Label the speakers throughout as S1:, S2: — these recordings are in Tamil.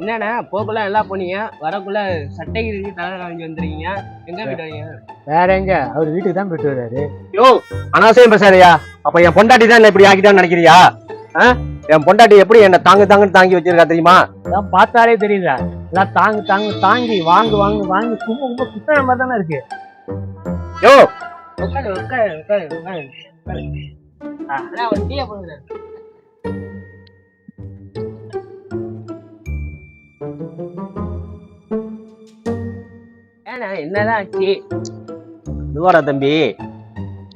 S1: என்னண்ணா போக்குள்ள எல்லாம் போனீங்க? வரக்குள்ள சட்டை கிழிஞ்சு தலை காமிச்சு வந்துருக்கீங்க. எங்க போயிட்டு வரீங்க?
S2: வேற எங்க? அவர் வீட்டுக்கு தான் போயிட்டு வர்றாரு.
S3: யோ அனாவசியம் பேசாதயா அப்ப என் பொண்டாட்டி தான் இப்படி ஆக்கிட்டான்னு நினைக்கிறியா? ஆ? என் பொண்டாட்டி எப்படி என்ன தாங்கு தாங்குன்னு தாங்கி வச்சிருக்கா தெரியுமா?
S2: அதான் பார்த்தாலே தெரியுதா எல்லாம் தாங்கு தாங்கு தாங்கி வாங்கு வாங்கு வாங்கி சும்மா ரொம்ப குத்தன மாதிரி தானே இருக்கு.
S3: யோ!
S1: உட்காரு உட்காரு உட்காரு உட்காரு. உட்காரு. ஆ, அண்ணா, ஒரு டீயை போடுங்க ஏண்ணா என்னதான் ஆச்சு?
S3: தம்பி.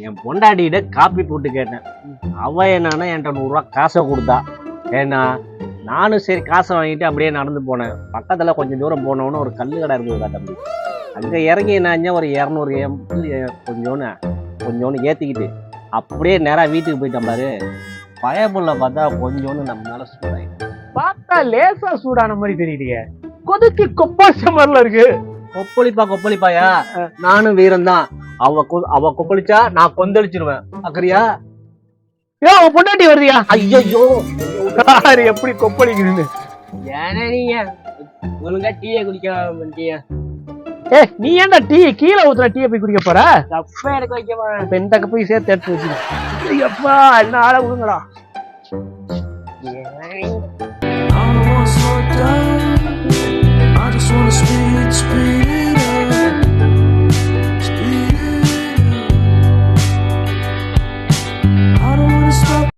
S3: என் பொண்டாட்டிகிட்ட காப்பி போட்டு கேட்டேன். அவ என்னன்னா என்கிட்ட நூறுரூவா காசை கொடுத்தா. ஏன்னா நானும் சரி காசை வாங்கிட்டு அப்படியே நடந்து போனேன். பக்கத்தில் கொஞ்சம் தூரம் போனோன்னு ஒரு கல் கடை இருந்ததுடா தம்பி. அங்கே இறங்கி என்ன ஒரு இரநூறு எம் கொஞ்சோன்னு கொஞ்சோன்னு ஏற்றிக்கிட்டு அப்படியே நேராக வீட்டுக்கு போயிட்டேன் பாரு. பயப்புள்ள பார்த்தா கொஞ்சோன்னு நம்ம மேலே சூடாயிடும்
S2: பார்த்தா லேசா சூடான மாதிரி தெரியலையே கொதிச்சு கொப்பாச மாதிரில இருக்கு.
S3: கொப்பளிப்பா கொப்பளிப்பாயா? நானும் வீரன் தான் அவ கொ- அவ கொப்பளிச்சா நான் கொந்தளிச்சிருவேன். அக்கறியா?
S2: ஏ உன் பொண்டாட்டி வருதியா?
S3: ஐயோ
S2: யாரு எப்படி கொப்பளிக்குதுன்னு
S1: ஏன்னா நீங்க? ஒழுங்கா டீயை குடிக்க மாட்டீங்க.
S2: ஏ நீ ஏன்டா டீ கீழே ஊத்துற டீயை போய் குடிக்க போற?
S1: கப்பா எடுக்க வைக்க போறேன்
S2: இப்ப இந்த கப்பையும் சேர்த்து எடுத்து வச்சுக்க. எப்பா என்ன ஆள விடுங்கடா